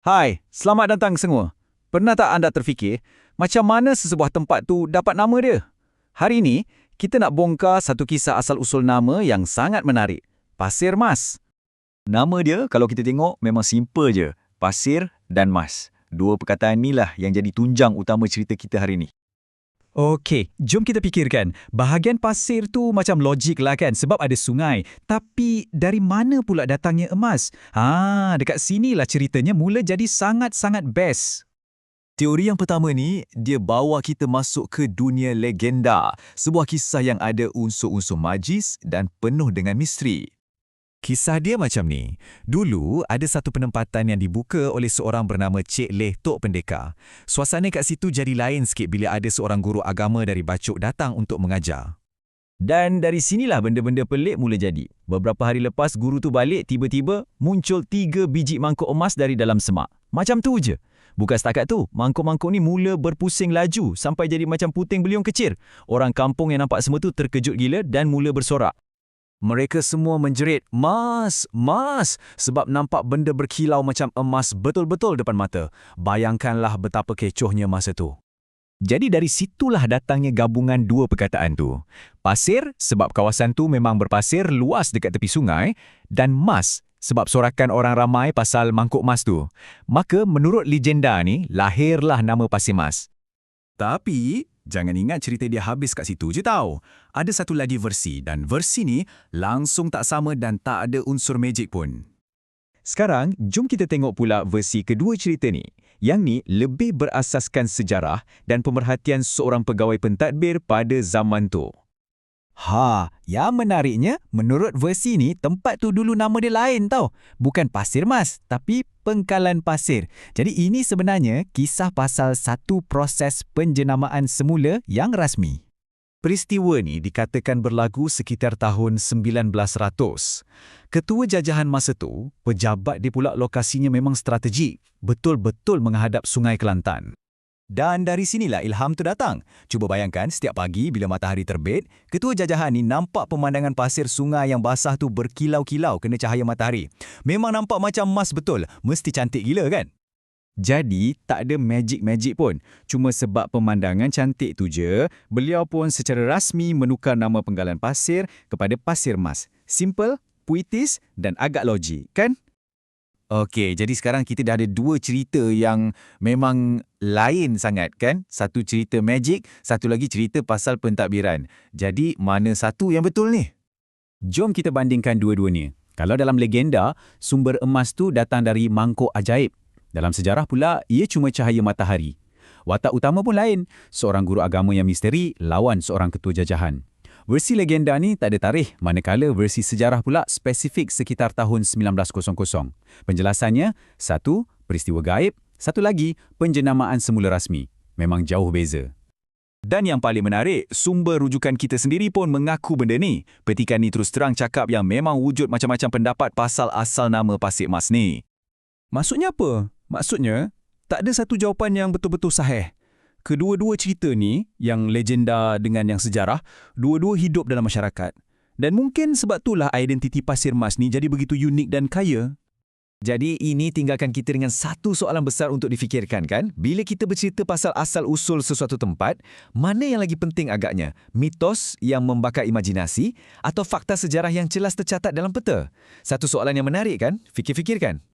Hai, selamat datang semua. Pernah tak anda terfikir, macam mana sesebuah tempat tu dapat nama dia? Hari ini, kita nak bongkar satu kisah asal-usul nama yang sangat menarik. Pasir Mas. Nama dia kalau kita tengok memang simple je. Pasir dan mas. Dua perkataan inilah yang jadi tunjang utama cerita kita hari ni. Okey, jom kita fikirkan. Bahagian pasir tu macam logik lah kan sebab ada sungai. Tapi dari mana pula datangnya emas? Ha, dekat sinilah ceritanya mula jadi sangat-sangat best. Teori yang pertama ni, dia bawa kita masuk ke dunia legenda. Sebuah kisah yang ada unsur-unsur magis dan penuh dengan misteri. Kisah dia macam ni. Dulu ada satu penempatan yang dibuka oleh seorang bernama Cik Leh Tok Pendekar. Suasana kat situ jadi lain sikit bila ada seorang guru agama dari Bacuk datang untuk mengajar. Dan dari sinilah benda-benda pelik mula jadi. Beberapa hari lepas guru tu balik, tiba-tiba muncul tiga biji mangkuk emas dari dalam semak. Macam tu je. Bukan setakat tu, mangkuk-mangkuk ni mula berpusing laju sampai jadi macam puting beliung kecil. Orang kampung yang nampak semua tu terkejut gila dan mula bersorak. Mereka semua menjerit, Mas, Mas, sebab nampak benda berkilau macam emas betul-betul depan mata. Bayangkanlah betapa kecohnya masa tu. Jadi dari situlah datangnya gabungan dua perkataan tu. Pasir sebab kawasan tu memang berpasir luas dekat tepi sungai dan mas sebab sorakan orang ramai pasal mangkuk mas tu. Maka menurut legenda ni, lahirlah nama Pasir Mas. Tapi, jangan ingat cerita dia habis kat situ je tau. Ada satu lagi versi dan versi ni langsung tak sama dan tak ada unsur magic pun. Sekarang, jom kita tengok pula versi kedua cerita ni. Yang ni lebih berasaskan sejarah dan pemerhatian seorang pegawai pentadbir pada zaman tu. Ha, yang menariknya, menurut versi ni, tempat tu dulu nama dia lain tau. Bukan Pasir Mas, tapi Pengkalan Pasir. Jadi ini sebenarnya kisah pasal satu proses penjenamaan semula yang rasmi. Peristiwa ni dikatakan berlagu sekitar tahun 1900. Ketua jajahan masa tu, pejabat dia pula lokasinya memang strategik, betul-betul menghadap Sungai Kelantan. Dan dari sinilah ilham tu datang. Cuba bayangkan setiap pagi bila matahari terbit, ketua jajahan ni nampak pemandangan pasir sungai yang basah tu berkilau-kilau kena cahaya matahari. Memang nampak macam emas betul. Mesti cantik gila kan? Jadi, tak ada magic-magic pun. Cuma sebab pemandangan cantik tu je, beliau pun secara rasmi menukar nama penggalan pasir kepada Pasir Mas. Simple, puitis dan agak logik, kan? Okey, jadi sekarang kita dah ada dua cerita yang memang lain sangat kan? Satu cerita magic, satu lagi cerita pasal pentadbiran. Jadi mana satu yang betul ni? Jom kita bandingkan dua-duanya. Kalau dalam legenda, sumber emas tu datang dari mangkuk ajaib. Dalam sejarah pula, ia cuma cahaya matahari. Watak utama pun lain, seorang guru agama yang misteri lawan seorang ketua jajahan. Versi legenda ni tak ada tarikh, manakala versi sejarah pula spesifik sekitar tahun 1900. Penjelasannya, satu, peristiwa gaib, satu lagi, penjenamaan semula rasmi. Memang jauh beza. Dan yang paling menarik, sumber rujukan kita sendiri pun mengaku benda ni. Petikan ni terus terang cakap yang memang wujud macam-macam pendapat pasal asal nama Pasir Mas ni. Maksudnya apa? Maksudnya, tak ada satu jawapan yang betul-betul sahih kedua-dua cerita ni, yang legenda dengan yang sejarah, dua-dua hidup dalam masyarakat. Dan mungkin sebab itulah identiti Pasir Mas ni jadi begitu unik dan kaya. Jadi ini tinggalkan kita dengan satu soalan besar untuk difikirkan kan? Bila kita bercerita pasal asal-usul sesuatu tempat, mana yang lagi penting agaknya? Mitos yang membakar imajinasi atau fakta sejarah yang jelas tercatat dalam peta? Satu soalan yang menarik kan? Fikir-fikirkan.